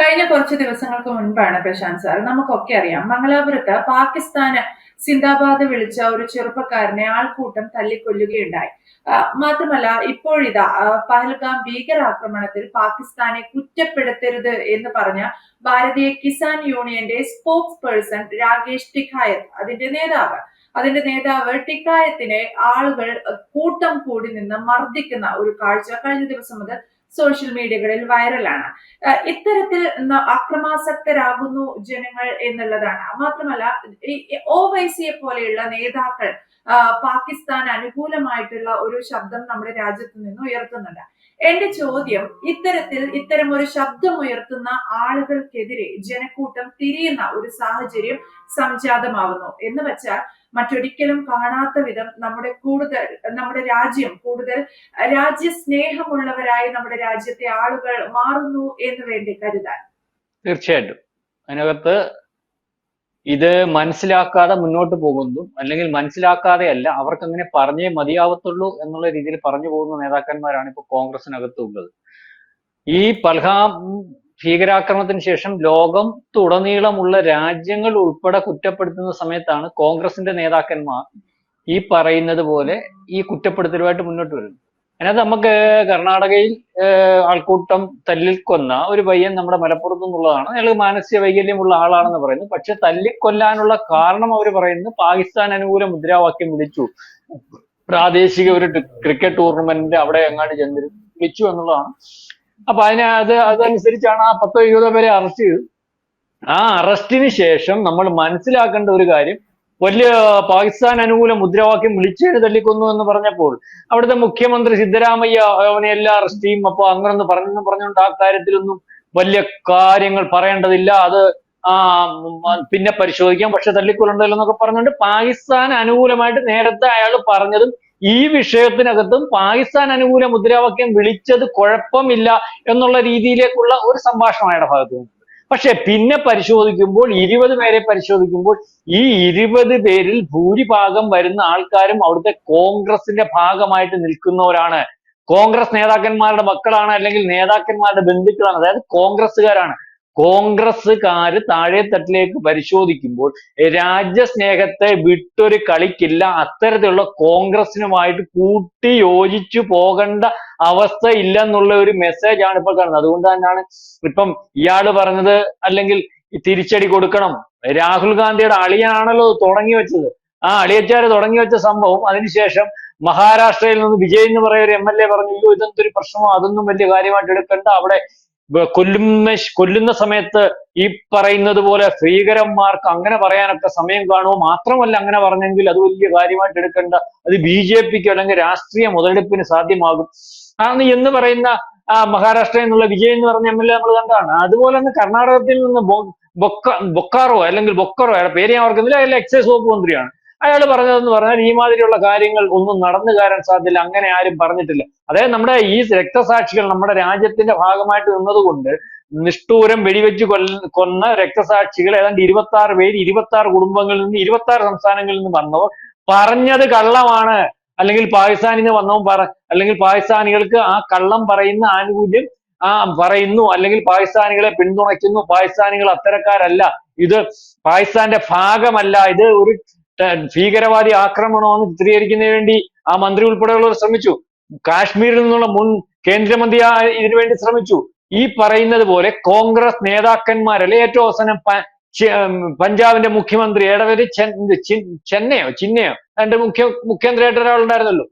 കഴിഞ്ഞ കുറച്ച് ദിവസങ്ങൾക്ക് മുൻപാണ് പ്രശാന്ത് സാർ നമുക്കൊക്കെ അറിയാം. മംഗലാപുരത്ത് പാകിസ്ഥാന് സിന്ദാബാദ് വിളിച്ച ഒരു ചെറുപ്പക്കാരനെ ആൾക്കൂട്ടം തല്ലിക്കൊല്ലുകയുണ്ടായി. മാത്രമല്ല ഇപ്പോഴിതാ പഹൽഗാം ഭീകരാക്രമണത്തിൽ പാകിസ്ഥാനെ കുറ്റപ്പെടുത്തരുത് എന്ന് പറഞ്ഞ ഭാരതീയ കിസാൻ യൂണിയന്റെ സ്പോക്സ് പേഴ്സൺ രാകേഷ് ടിക്കായത്ത് അതിന്റെ നേതാവ്. അതിന്റെ നേതാവ് ടിക്കായത്തിനെ ആളുകൾ കൂട്ടം കൂടി നിന്ന് മർദ്ദിക്കുന്ന ഒരു കാഴ്ച കഴിഞ്ഞ ദിവസം മുതൽ സോഷ്യൽ മീഡിയകളിൽ വൈറലാണ് ഇത്തരത്തിൽ അക്രമാസക്തരാകുന്നു ജനങ്ങൾ എന്നുള്ളതാണ്. മാത്രമല്ല ഒവൈസിയെ പോലെയുള്ള നേതാക്കൾ പാകിസ്ഥാൻ അനുകൂലമായിട്ടുള്ള ഒരു ശബ്ദം നമ്മുടെ രാജ്യത്ത് നിന്ന് ഉയർത്തുന്നുണ്ട്. എന്റെ ചോദ്യം ഇത്തരത്തിൽ ഇത്തരം ഒരു ശബ്ദം ഉയർത്തുന്ന ആളുകൾക്കെതിരെ ജനക്കൂട്ടം തിരിയുന്ന ഒരു സാഹചര്യം സംജാതമാവുന്നു എന്ന് വെച്ചാൽ മറ്റൊരിക്കലും കാണാത്ത വിധം നമ്മുടെ കൂടുതൽ നമ്മുടെ രാജ്യം കൂടുതൽ രാജ്യസ്നേഹമുള്ളവരായി നമ്മുടെ രാജ്യത്തെ ആളുകൾ മാറുന്നു എന്ന് വേണ്ടി കരുതാൻ. തീർച്ചയായിട്ടും. അതിനകത്ത് ഇത് മനസ്സിലാക്കാതെ മുന്നോട്ട് പോകുന്നു അല്ലെങ്കിൽ മനസ്സിലാക്കാതെ അല്ല അവർക്ക് അങ്ങനെ പറഞ്ഞേ മതിയാവത്തുള്ളൂ എന്നുള്ള രീതിയിൽ പറഞ്ഞു പോകുന്ന നേതാക്കന്മാരാണ് ഇപ്പൊ കോൺഗ്രസിനകത്തുള്ളത്. ഈ പൽഹാം ഭീകരാക്രമണത്തിന് ശേഷം ലോകം തുടനീളമുള്ള രാജ്യങ്ങൾ ഉൾപ്പെടെ കുറ്റപ്പെടുത്തുന്ന സമയത്താണ് കോൺഗ്രസിന്റെ നേതാക്കന്മാർ ഈ പറയുന്നത് പോലെ ഈ കുറ്റപ്പെടുത്തലുമായിട്ട് മുന്നോട്ട് വരുന്നത്. അതിനകത്ത് നമുക്ക് കർണാടകയിൽ ആൾക്കൂട്ടം തല്ലിൽ കൊന്ന ഒരു പയ്യൻ നമ്മുടെ മലപ്പുറത്തു നിന്നുള്ളതാണ്. അയാൾ മാനസിക വൈകല്യമുള്ള ആളാണെന്ന് പറയുന്നു. പക്ഷെ തല്ലിക്കൊല്ലാനുള്ള കാരണം അവർ പറയുന്നത് പാകിസ്ഥാൻ അനുകൂല മുദ്രാവാക്യം വിളിച്ചു. പ്രാദേശിക ഒരു ക്രിക്കറ്റ് ടൂർണമെന്റിന്റെ അവിടെ എങ്ങാണ്ട് ചെന്നിരുന്നു വിളിച്ചു എന്നുള്ളതാണ്. അപ്പൊ അതിനെ അത് അതനുസരിച്ചാണ് ആ പത്തോ ഇരുപതോ പേരെ അറസ്റ്റ് ചെയ്തു ആ അറസ്റ്റിന് ശേഷം നമ്മൾ മനസ്സിലാക്കേണ്ട ഒരു കാര്യം വലിയ പാകിസ്ഥാൻ അനുകൂല മുദ്രാവാക്യം വിളിച്ചു തള്ളിക്കൊന്നു എന്ന് പറഞ്ഞപ്പോൾ അവിടുത്തെ മുഖ്യമന്ത്രി സിദ്ധരാമയ്യ അവനെ എല്ലാ അറസ്റ്റ് ചെയ്യും. അപ്പൊ അങ്ങനൊന്ന് പറഞ്ഞു പറഞ്ഞുകൊണ്ട് ആ കാര്യത്തിലൊന്നും വലിയ കാര്യങ്ങൾ പറയേണ്ടതില്ല. അത് ആ പിന്നെ പരിശോധിക്കാം. പക്ഷെ തല്ലിക്കൊല്ലണ്ടല്ലോ എന്നൊക്കെ പറഞ്ഞുകൊണ്ട് പാകിസ്ഥാൻ അനുകൂലമായിട്ട് നേരത്തെ അയാൾ പറഞ്ഞതും ഈ വിഷയത്തിനകത്തും പാകിസ്ഥാൻ അനുകൂല മുദ്രാവാക്യം വിളിച്ചത് കുഴപ്പമില്ല എന്നുള്ള രീതിയിലേക്കുള്ള ഒരു സംഭാഷണം അയാളുടെ ഭാഗത്ത് നിന്ന് പക്ഷെ പിന്നെ പരിശോധിക്കുമ്പോൾ ഇരുപത് പേരെ പരിശോധിക്കുമ്പോൾ ഈ ഇരുപത് പേരിൽ ഭൂരിഭാഗം വരുന്ന ആൾക്കാരും അവിടുത്തെ കോൺഗ്രസിന്റെ ഭാഗമായിട്ട് നിൽക്കുന്നവരാണ്. കോൺഗ്രസ് നേതാക്കന്മാരുടെ മക്കളാണ് അല്ലെങ്കിൽ നേതാക്കന്മാരുടെ ബന്ധുക്കളാണ്. അതായത് കോൺഗ്രസ്സുകാരാണ്. കോൺഗ്രസ്സുകാര് താഴെത്തട്ടിലേക്ക് പരിശോധിക്കുമ്പോൾ രാജ്യസ്നേഹത്തെ വിട്ടൊരു കളിക്കില്ല. അത്തരത്തിലുള്ള കോൺഗ്രസ്സിനുമായിട്ട് കൂട്ടി യോജിച്ചു പോകേണ്ട അവസ്ഥ ഇല്ലെന്നുള്ള ഒരു മെസ്സേജ് ആണ് ഇപ്പോൾ കാണുന്നത്. അതുകൊണ്ട് തന്നെയാണ് ഇപ്പം ഇയാൾ പറഞ്ഞത് അല്ലെങ്കിൽ തിരിച്ചടി കൊടുക്കണം. രാഹുൽ ഗാന്ധിയുടെ അളിയാണല്ലോ തുടങ്ങി വെച്ചത്. ആ അളിയച്ചാര് തുടങ്ങി വെച്ച സംഭവം അതിനുശേഷം മഹാരാഷ്ട്രയിൽ നിന്ന് വിജയ് എന്ന് പറയുന്ന ഒരു എം എൽ എ പറഞ്ഞു അയ്യോ ഇതെന്തൊരു പ്രശ്നമോ? അതൊന്നും വലിയ കാര്യമായിട്ട് എടുക്കണ്ട. അവിടെ കൊല്ലുന്ന കൊല്ലുന്ന സമയത്ത് ഈ പറയുന്നത് പോലെ ഭീകരന്മാർക്ക് അങ്ങനെ പറയാനൊക്കെ സമയം കാണുമോ? മാത്രമല്ല അങ്ങനെ പറഞ്ഞെങ്കിൽ അത് വലിയ കാര്യമായിട്ട് എടുക്കേണ്ട. അത് ബി ജെ പിക്ക് അല്ലെങ്കിൽ രാഷ്ട്രീയ മുതലെടുപ്പിന് സാധ്യമാകും. ആണ് എന്ന് പറയുന്ന ആ മഹാരാഷ്ട്രയിൽ നിന്നുള്ള വിജയ് എന്ന് പറഞ്ഞ എം എൽ എ നമ്മൾ കണ്ടാണ് അതുപോലെ തന്നെ കർണാടകത്തിൽ നിന്ന് ബൊക്ക ബൊക്കാറോ അല്ലെങ്കിൽ ബൊക്കറോ അയാളുടെ പേര് ഞാൻ ഓർക്കുന്നില്ല അയാൾ എക്സൈസ് വകുപ്പ് മന്ത്രിയാണ്. അയാൾ പറഞ്ഞതെന്ന് പറഞ്ഞാൽ ഈ മാതിരിയുള്ള കാര്യങ്ങൾ ഒന്നും നടന്നു കയറാൻ സാധ്യല്ല അങ്ങനെ ആരും പറഞ്ഞിട്ടില്ല. അതായത് നമ്മുടെ ഈ രക്തസാക്ഷികൾ നമ്മുടെ രാജ്യത്തിന്റെ ഭാഗമായിട്ട് നിന്നതുകൊണ്ട് നിഷ്ഠൂരം വെടിവെച്ച് കൊന്ന രക്തസാക്ഷികൾ ഏതാണ്ട് ഇരുപത്തി ആറ് പേര് ഇരുപത്തി ആറ് കുടുംബങ്ങളിൽ നിന്ന് ഇരുപത്തി ആറ് സംസ്ഥാനങ്ങളിൽ നിന്ന് വന്നവർ പറഞ്ഞത് കള്ളമാണ്. അല്ലെങ്കിൽ പാകിസ്ഥാനിൽ നിന്ന് വന്നവൻ പറ അല്ലെങ്കിൽ പാകിസ്ഥാനികൾക്ക് ആ കള്ളം പറയുന്ന ആനുകൂല്യം ആ പറയുന്നു. അല്ലെങ്കിൽ പാകിസ്ഥാനികളെ പിന്തുണയ്ക്കുന്നു. പാകിസ്ഥാനികൾ അത്തരക്കാരല്ല. ഇത് പാകിസ്ഥാന്റെ ഭാഗമല്ല. ഇത് ഒരു ഭീകരവാദി ആക്രമണമെന്ന് ചിത്രീകരിക്കുന്നതിന് വേണ്ടി ആ മന്ത്രി ഉൾപ്പെടെയുള്ളവർ ശ്രമിച്ചു. കാശ്മീരിൽ നിന്നുള്ള മുൻ കേന്ദ്രമന്ത്രി ഇതിനു വേണ്ടി ശ്രമിച്ചു. ഈ പറയുന്നത് പോലെ കോൺഗ്രസ് നേതാക്കന്മാരല്ലേ ഏറ്റവും അവസാനം പഞ്ചാബിന്റെ മുഖ്യമന്ത്രി ഇടവരി ചെന്നൈയോ ചിന്നയോ? അതിന്റെ മുഖ്യ മുഖ്യമന്ത്രിയായിട്ട് ഒരാളുണ്ടായിരുന്നല്ലോ.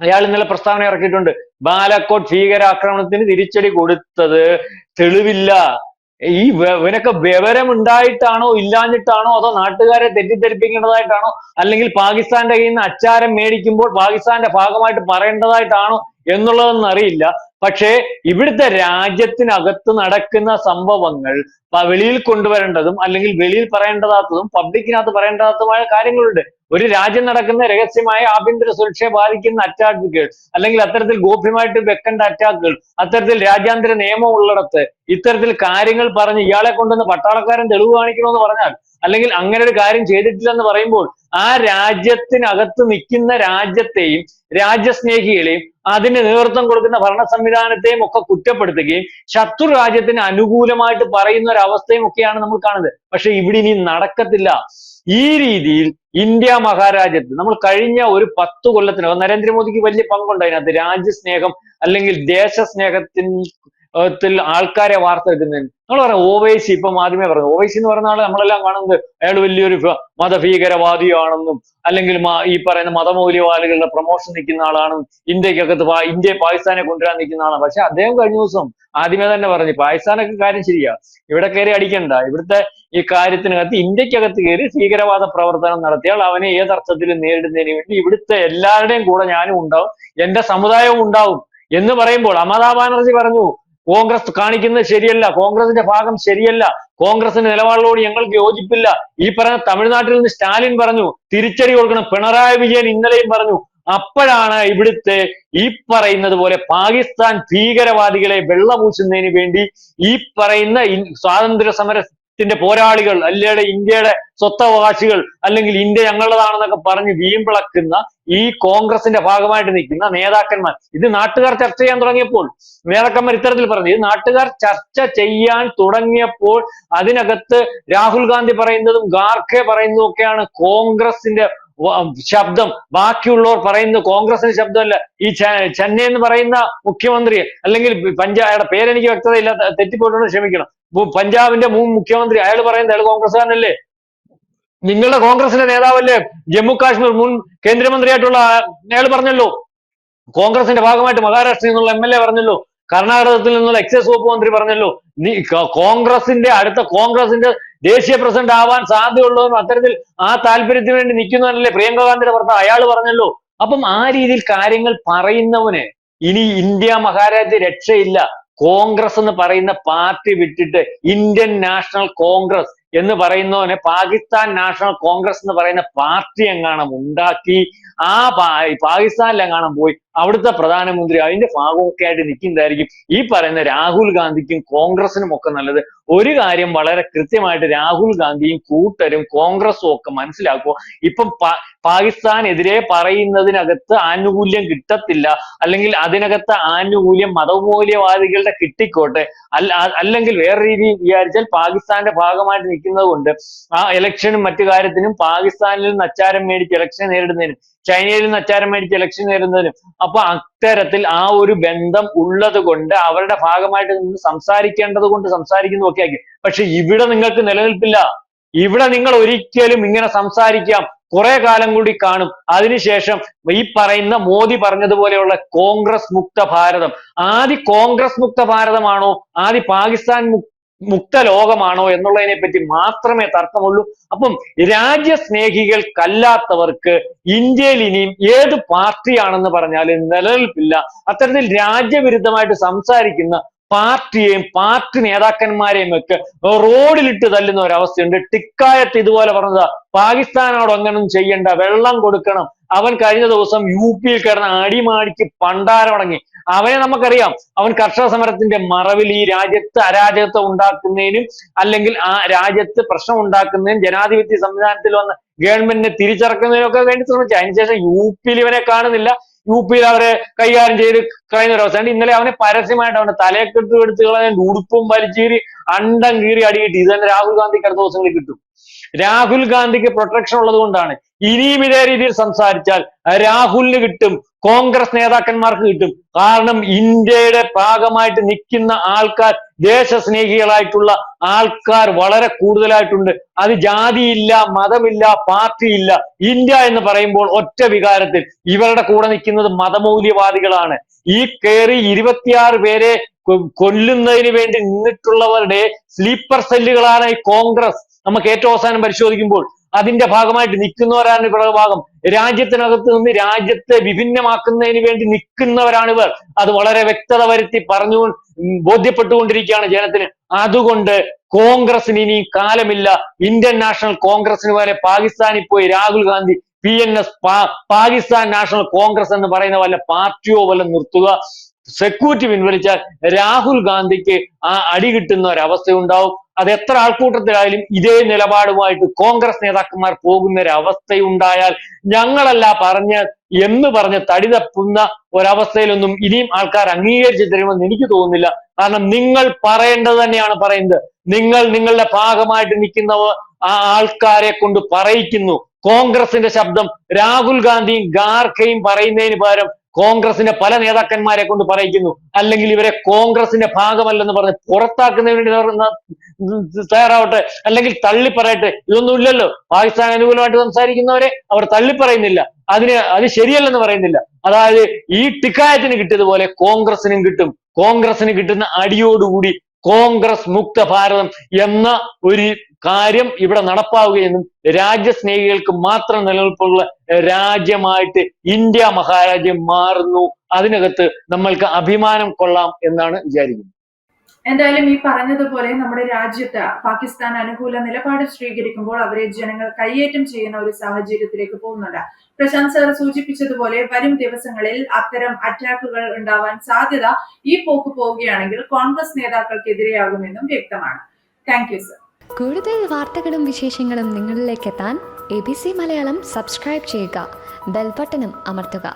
അയാൾ ഇന്നലെ പ്രസ്താവന ഇറക്കിയിട്ടുണ്ട്. ബാലക്കോട്ട് ഭീകരാക്രമണത്തിന് തിരിച്ചടി കൊടുത്തത് തെളിവില്ല. ഈ ഇവനൊക്കെ വിവരം ഉണ്ടായിട്ടാണോ ഇല്ലാഞ്ഞിട്ടാണോ അതോ നാട്ടുകാരെ തെറ്റിദ്ധരിപ്പിക്കേണ്ടതായിട്ടാണോ അല്ലെങ്കിൽ പാകിസ്ഥാന്റെ കയ്യിൽ നിന്ന് അച്ചാരം മേടിക്കുമ്പോൾ പാകിസ്ഥാന്റെ ഭാഗമായിട്ട് പറയേണ്ടതായിട്ടാണോ എന്നുള്ളതൊന്നും അറിയില്ല. പക്ഷേ ഇവിടുത്തെ രാജ്യത്തിനകത്ത് നടക്കുന്ന സംഭവങ്ങൾ വെളിയിൽ കൊണ്ടുവരേണ്ടതും അല്ലെങ്കിൽ വെളിയിൽ പറയേണ്ടതാത്തതും പബ്ലിക്കിനകത്ത് പറയേണ്ടതാത്തതുമായ കാര്യങ്ങളുണ്ട്. ഒരു രാജ്യം നടക്കുന്ന രഹസ്യമായ ആഭ്യന്തര സുരക്ഷയെ ബാധിക്കുന്ന അറ്റാക്കുകൾ അല്ലെങ്കിൽ അത്തരത്തിൽ ഗോപ്യമായിട്ട് വെക്കേണ്ട അറ്റാക്കുകൾ അത്തരത്തിൽ രാജ്യാന്തര നിയമം ഉള്ളിടത്ത് ഇത്തരത്തിൽ കാര്യങ്ങൾ പറഞ്ഞ് ഇയാളെ കൊണ്ടുവന്ന് പട്ടാളക്കാരൻ തെളിവ് കാണിക്കണമെന്ന് പറഞ്ഞാൽ അല്ലെങ്കിൽ അങ്ങനെ ഒരു കാര്യം ചെയ്തിട്ടില്ലെന്ന് പറയുമ്പോൾ ആ രാജ്യത്തിനകത്ത് നിൽക്കുന്ന രാജ്യത്തെയും രാജ്യസ്നേഹികളെയും അതിന് നേതൃത്വം കൊടുക്കുന്ന ഭരണ സംവിധാനത്തെയും ഒക്കെ കുറ്റപ്പെടുത്തുകയും ശത്രു രാജ്യത്തിന് അനുകൂലമായിട്ട് പറയുന്ന ഒരു അവസ്ഥയും ഒക്കെയാണ് നമ്മൾ കാണുന്നത്. പക്ഷെ ഇവിടെ ഇനി നടക്കത്തില്ല. ഈ രീതിയിൽ ഇന്ത്യ മഹാരാജ്യത്ത് നമ്മൾ കഴിഞ്ഞ ഒരു പത്ത് കൊല്ലത്തിനകം നരേന്ദ്രമോദിക്ക് വലിയ പങ്കുണ്ട് അതിനകത്ത്. രാജ്യസ്നേഹം അല്ലെങ്കിൽ ദേശസ്നേഹത്തിൻ ത്തിൽ ആൾക്കാരെ വാർത്തെടുക്കുന്നതിന്. നമ്മൾ പറയാം ഓവൈസി ഇപ്പം ആദ്യമേ പറഞ്ഞു. ഓവൈസി എന്ന് പറയുന്ന ആൾ നമ്മളെല്ലാം കാണുന്നത് അയാൾ വലിയൊരു മതഭീകരവാദിയാണെന്നും അല്ലെങ്കിൽ ഈ പറയുന്ന മതമൗല്യവാദികളുടെ പ്രൊമോഷൻ നിൽക്കുന്ന ആളാണ് ഇന്ത്യക്കകത്ത് ഇന്ത്യ പാകിസ്ഥാനെ കൊണ്ടുവരാൻ നിൽക്കുന്ന ആളാണ്. പക്ഷെ അദ്ദേഹം കഴിഞ്ഞ ദിവസം ആദ്യമേ തന്നെ പറഞ്ഞു പാകിസ്ഥാനൊക്കെ കാര്യം ശരിയാ. ഇവിടെ കയറി അടിക്കണ്ട. ഇവിടുത്തെ ഈ കാര്യത്തിനകത്ത് ഇന്ത്യക്കകത്ത് കയറി ഭീകരവാദ പ്രവർത്തനം നടത്തിയാൽ അവനെ ഏതർത്ഥത്തിലും നേരിടുന്നതിന് വേണ്ടി ഇവിടുത്തെ എല്ലാവരുടെയും കൂടെ ഞാനും ഉണ്ടാവും എന്റെ സമുദായവും ഉണ്ടാവും എന്ന് പറയുമ്പോൾ അമതാ ബാനർജി പറഞ്ഞു കോൺഗ്രസ് കാണിക്കുന്നത് ശരിയല്ല. കോൺഗ്രസിന്റെ ഭാഗം ശരിയല്ല. കോൺഗ്രസിന്റെ നിലപാടിനോട് ഞങ്ങൾക്ക് യോജിപ്പില്ല. ഈ പറഞ്ഞ തമിഴ്നാട്ടിൽ നിന്ന് സ്റ്റാലിൻ പറഞ്ഞു തിരിച്ചടി കൊടുക്കണം പിണറായി വിജയൻ ഇന്നലെയും പറഞ്ഞു. അപ്പോഴാണ് ഇവിടുത്തെ ഈ പറയുന്നത് പോലെ പാകിസ്ഥാൻ ഭീകരവാദികളെ വെള്ളപൂശുന്നതിന് വേണ്ടി ഈ പറയുന്ന സ്വാതന്ത്ര്യ സ്വാതന്ത്ര്യ സമരത്തിന്റെ പോരാളികൾ അല്ലേടെ ഇന്ത്യയുടെ സ്വത്തവകാശികൾ അല്ലെങ്കിൽ ഇന്ത്യ ഞങ്ങളുടേതാണെന്നൊക്കെ പറഞ്ഞ് വീമ്പിളക്കുന്ന ഈ കോൺഗ്രസിന്റെ ഭാഗമായിട്ട് നിൽക്കുന്ന നേതാക്കന്മാർ. ഇത് നാട്ടുകാർ ചർച്ച ചെയ്യാൻ തുടങ്ങിയപ്പോൾ നേതാക്കന്മാർ ഇത്തരത്തിൽ പറഞ്ഞു ഇത് നാട്ടുകാർ ചർച്ച ചെയ്യാൻ തുടങ്ങിയപ്പോൾ അതിനകത്ത് രാഹുൽ ഗാന്ധി പറയുന്നതും ഗാർഖെ പറയുന്നതും ഒക്കെയാണ് കോൺഗ്രസിന്റെ ശബ്ദം. ബാക്കിയുള്ളവർ പറയുന്നത് കോൺഗ്രസിന്റെ ശബ്ദമല്ല. ഈ ചെന്നൈ എന്ന് പറയുന്ന മുഖ്യമന്ത്രി അല്ലെങ്കിൽ പഞ്ചാബ് പേരെനിക്ക് വ്യക്തതയില്ല തെറ്റിപ്പോയിട്ടുണ്ട് ക്ഷമിക്കണം. പഞ്ചാബിന്റെ മുൻ മുഖ്യമന്ത്രി അയാൾ പറയുന്നത് അയാൾ കോൺഗ്രസ്സുകാരനല്ലേ? നിങ്ങളുടെ കോൺഗ്രസിന്റെ നേതാവല്ലേ? ജമ്മു കാശ്മീർ മുൻ കേന്ദ്രമന്ത്രിയായിട്ടുള്ള അയാൾ പറഞ്ഞല്ലോ. കോൺഗ്രസിന്റെ ഭാഗമായിട്ട് മഹാരാഷ്ട്രയിൽ നിന്നുള്ള എ പറഞ്ഞല്ലോ. കർണാടകത്തിൽ നിന്നുള്ള എക്സൈസ് വകുപ്പ് മന്ത്രി പറഞ്ഞല്ലോ. നീ കോൺഗ്രസിന്റെ അടുത്ത കോൺഗ്രസിന്റെ ദേശീയ പ്രസിഡന്റ് ആവാൻ സാധ്യതയുള്ളതെന്ന് അത്തരത്തിൽ ആ താല്പര്യത്തിന് വേണ്ടി നിൽക്കുന്നതല്ലേ പ്രിയങ്ക ഗാന്ധിയുടെ ഭർത്താവ്. അയാൾ പറഞ്ഞല്ലോ. അപ്പം ആ രീതിയിൽ കാര്യങ്ങൾ പറയുന്നവന് ഇനി ഇന്ത്യ മഹാരാജ്യ രക്ഷയില്ല. കോൺഗ്രസ് എന്ന് പറയുന്ന പാർട്ടി വിട്ടിട്ട് ഇന്ത്യൻ നാഷണൽ കോൺഗ്രസ് എന്ന് പറയുന്നവനെ പാകിസ്ഥാൻ നാഷണൽ കോൺഗ്രസ് എന്ന് പറയുന്ന പാർട്ടി എങ്ങാണം ഉണ്ടാക്കി ആ പാകിസ്ഥാനിലെങ്ങാണം പോയി അവിടുത്തെ പ്രധാനമന്ത്രി അതിന്റെ ഭാഗമൊക്കെ ആയിട്ട് നിൽക്കുന്നതായിരിക്കും. ഈ പറയുന്ന രാഹുൽ ഗാന്ധിക്കും കോൺഗ്രസിനും ഒക്കെ നല്ലത്. ഒരു കാര്യം വളരെ കൃത്യമായിട്ട് രാഹുൽ ഗാന്ധിയും കൂട്ടരും കോൺഗ്രസും ഒക്കെ മനസ്സിലാക്കുക. ഇപ്പം പാകിസ്ഥാനെതിരെ പറയുന്നതിനകത്ത് ആനുകൂല്യം കിട്ടത്തില്ല. അല്ലെങ്കിൽ അതിനകത്ത് ആനുകൂല്യം മതമൂല്യവാദികളുടെ കിട്ടിക്കോട്ടെ. അല്ല അല്ലെങ്കിൽ വേറെ രീതിയിൽ വിചാരിച്ചാൽ പാകിസ്ഥാന്റെ ഭാഗമായിട്ട് നിൽക്കുന്നത് കൊണ്ട് ആ ഇലക്ഷനും മറ്റു കാര്യത്തിനും പാകിസ്ഥാനിൽ നിന്ന് അച്ചാരം മേടിച്ച് ഇലക്ഷൻ നേരിടുന്നതിനും ചൈനയിൽ നിന്ന് അച്ചാരം മേടിച്ച് ഇലക്ഷൻ നേരിടുന്നതിനും അപ്പൊ അത്തരത്തിൽ ആ ഒരു ബന്ധം ഉള്ളത് കൊണ്ട് അവരുടെ ഭാഗമായിട്ട് നിന്ന് സംസാരിക്കേണ്ടത് കൊണ്ട് സംസാരിക്കുന്നു ഒക്കെ ആക്കി. പക്ഷെ ഇവിടെ നിങ്ങൾക്ക് നിലനിൽപ്പില്ല. ഇവിടെ നിങ്ങൾ ഒരിക്കലും ഇങ്ങനെ സംസാരിക്കാം. കുറെ കാലം കൂടി കാണും. അതിനുശേഷം ഈ പറയുന്ന മോദി പറഞ്ഞതുപോലെയുള്ള കോൺഗ്രസ് മുക്ത ഭാരതം. ആദ്യ കോൺഗ്രസ് മുക്ത ഭാരതമാണോ? ആദ്യ പാകിസ്ഥാൻ മുക് മുക്ത ലോകമാണോ എന്നുള്ളതിനെ പറ്റി മാത്രമേ തർക്കമുള്ളൂ. അപ്പം രാജ്യസ്നേഹികൾക്കല്ലാത്തവർക്ക് ഇന്ത്യയിൽ ഇനിയും ഏത് പാർട്ടിയാണെന്ന് പറഞ്ഞാലും നിലനിൽപ്പില്ല. അത്തരത്തിൽ രാജ്യവിരുദ്ധമായിട്ട് സംസാരിക്കുന്ന പാർട്ടിയെയും പാർട്ടി നേതാക്കന്മാരെയും ഒക്കെ റോഡിലിട്ട് തല്ലുന്ന ഒരവസ്ഥയുണ്ട്. ടിക്കായത്ത് ഇതുപോലെ പറഞ്ഞതാ പാകിസ്ഥാനോട് അങ്ങനൊന്നും ചെയ്യണ്ട വെള്ളം കൊടുക്കണം. അവൻ കഴിഞ്ഞ ദിവസം യു പിയിൽ കിടന്ന അടിമാടിക്ക് പണ്ടാരമടങ്ങി അവനെ നമുക്കറിയാം. അവൻ കർഷക സമരത്തിന്റെ മറവിൽ ഈ രാജ്യത്ത് അരാജകത്വം ഉണ്ടാക്കുന്നതിനും അല്ലെങ്കിൽ ആ രാജ്യത്ത് പ്രശ്നം ഉണ്ടാക്കുന്നതിനും ജനാധിപത്യ സംവിധാനത്തിൽ വന്ന ഗവൺമെന്റിനെ തിരിച്ചറക്കുന്നതിനും ഒക്കെ വേണ്ടി ശ്രമിച്ചു. അതിനുശേഷം യു പിയിൽ ഇവനെ കാണുന്നില്ല. യു പിയിൽ അവരെ കൈകാര്യം ചെയ്ത് കഴിഞ്ഞ ഒരു അവസ്ഥയുണ്ട് ഇന്നലെ അവനെ പരസ്യമായിട്ട് അവന്റെ തലയെക്കെട്ട് എടുത്ത് കളഞ്ഞ ഉടുപ്പും വലിച്ചീറി അണ്ടം കീറി അടിയിട്ട് ഇത് തന്നെ രാഹുൽ ഗാന്ധിക്ക് അടുത്ത ദിവസങ്ങളിൽ കിട്ടും. രാഹുൽ ഗാന്ധിക്ക് പ്രൊട്ടക്ഷൻ ഉള്ളത് കൊണ്ടാണ് ഇനിയും ഇതേ രീതിയിൽ സംസാരിച്ചാൽ രാഹുലിന് കിട്ടും കോൺഗ്രസ് നേതാക്കന്മാർക്ക് കിട്ടും. കാരണം ഇന്ത്യയുടെ ഭാഗമായിട്ട് നിൽക്കുന്ന ആൾക്കാർ ദേശസ്നേഹികളായിട്ടുള്ള ആൾക്കാർ വളരെ കൂടുതലായിട്ടുണ്ട്. അത് ജാതിയില്ല മതമില്ല പാർട്ടിയില്ല. ഇന്ത്യ എന്ന് പറയുമ്പോൾ ഒറ്റ വികാരത്തിൽ ഇവരുടെ കൂടെ നിൽക്കുന്നത് മതമൗല്യവാദികളാണ്. ഈ കയറി ഇരുപത്തിയാറ് പേരെ കൊല്ലുന്നതിന് വേണ്ടി നിന്നിട്ടുള്ളവരുടെ സ്ലീപ്പർ സെല്ലുകളാണ് ഈ കോൺഗ്രസ്. നമുക്ക് ഏറ്റവും അവസാനം പരിശോധിക്കുമ്പോൾ അതിന്റെ ഭാഗമായിട്ട് നിൽക്കുന്നവരാണ് ഇവരുടെ ഭാഗം. രാജ്യത്തിനകത്ത് നിന്ന് രാജ്യത്തെ വിഭിന്നമാക്കുന്നതിന് വേണ്ടി നിൽക്കുന്നവരാണ് ഇവർ. അത് വളരെ വ്യക്തത വരുത്തി പറഞ്ഞു ബോധ്യപ്പെട്ടുകൊണ്ടിരിക്കുകയാണ് ജനത്തിന്. അതുകൊണ്ട് കോൺഗ്രസിന് ഇനി കാലമില്ല. ഇന്ത്യൻ നാഷണൽ കോൺഗ്രസിന് പോലെ പാകിസ്ഥാനിൽ പോയി Rahul Gandhi P N S Pakistan National Congress എന്ന് പറയുന്ന വല്ല പാർട്ടിയോ വല്ല നിർത്തുക സെക്യൂരിറ്റി പിൻവലിച്ചാൽ രാഹുൽ ഗാന്ധിക്ക് ആ അടി കിട്ടുന്ന ഒരവസ്ഥ ഉണ്ടാവും അത് എത്ര ആൾക്കൂട്ടത്തിലായാലും ഇതേ നിലപാടുമായിട്ട് കോൺഗ്രസ് നേതാക്കന്മാർ പോകുന്ന ഒരു അവസ്ഥയുണ്ടായാൽ ഞങ്ങളല്ല പറഞ്ഞ എന്ന് പറഞ്ഞ് തടി തപ്പുന്ന ഒരവസ്ഥയിലൊന്നും ഇനിയും ആൾക്കാർ അംഗീകരിച്ചു തരുമെന്ന് എനിക്ക് തോന്നുന്നില്ല. കാരണം നിങ്ങൾ പറയേണ്ടത് തന്നെയാണ് പറയുന്നത്. നിങ്ങൾ നിങ്ങളുടെ ഭാഗമായിട്ട് നിൽക്കുന്ന ആ ആൾക്കാരെ കൊണ്ട് പറയിക്കുന്നു. കോൺഗ്രസിന്റെ ശബ്ദം രാഹുൽ ഗാന്ധിയും ഗാർഖയും പറയുന്നതിന് പകരം കോൺഗ്രസിന്റെ പല നേതാക്കന്മാരെ കൊണ്ട് പറയിക്കുന്നു. അല്ലെങ്കിൽ ഇവരെ കോൺഗ്രസിന്റെ ഭാഗമല്ലെന്ന് പറഞ്ഞ് പുറത്താക്കുന്നതിന് വേണ്ടി തയ്യാറാവട്ടെ. അല്ലെങ്കിൽ തള്ളിപ്പറയട്ടെ. ഇതൊന്നും ഇല്ലല്ലോ പാകിസ്ഥാൻ അനുകൂലമായിട്ട് സംസാരിക്കുന്നവരെ അവർ തള്ളിപ്പറയുന്നില്ല. അതിന് അത് ശരിയല്ലെന്ന് പറയുന്നില്ല. അതായത് ഈ ടിക്കായത്തിന് കിട്ടിയതുപോലെ കോൺഗ്രസിനും കിട്ടും. കോൺഗ്രസിന് കിട്ടുന്ന അടിയോടുകൂടി കോൺഗ്രസ് മുക്ത ഭാരതം എന്ന ഒരു കാര്യം ഇവിടെ നടപ്പാവുകയെന്നും രാജ്യസ്നേഹികൾക്ക് മാത്രം നിലനിൽപ്പുള്ള രാജ്യമായിട്ട് ഇന്ത്യ മഹാരാജ്യം മാറുന്നു. അതിനകത്ത് നമ്മൾക്ക് അഭിമാനം കൊള്ളാം എന്നാണ് വിചാരിക്കുന്നത്. എന്തായാലും ഈ പറഞ്ഞതുപോലെ നമ്മുടെ രാജ്യത്ത് പാകിസ്ഥാൻ അനുകൂല നിലപാട് സ്വീകരിക്കുമ്പോൾ അവരെ ജനങ്ങൾ കയ്യേറ്റം ചെയ്യുന്ന ഒരു സാഹചര്യത്തിലേക്ക് പോകുന്നുണ്ട്. പ്രശാന്ത് സാർ സൂചിപ്പിച്ചതുപോലെ വരും ദിവസങ്ങളിൽ അത്തരം അറ്റാക്കുകൾ ഉണ്ടാവാൻ സാധ്യത ഈ പോക്ക് പോവുകയാണെങ്കിൽ കോൺഗ്രസ് നേതാക്കൾക്കെതിരെയാകുമെന്നും വ്യക്തമാണ്. താങ്ക് യു സർ കൂടുതൽ വാർത്തകളും വിശേഷങ്ങളും നിങ്ങളിലേക്ക് എത്താൻ A B C Malayalam subscribe ചെയ്യുക ബെൽബട്ടനും അമർത്തുക.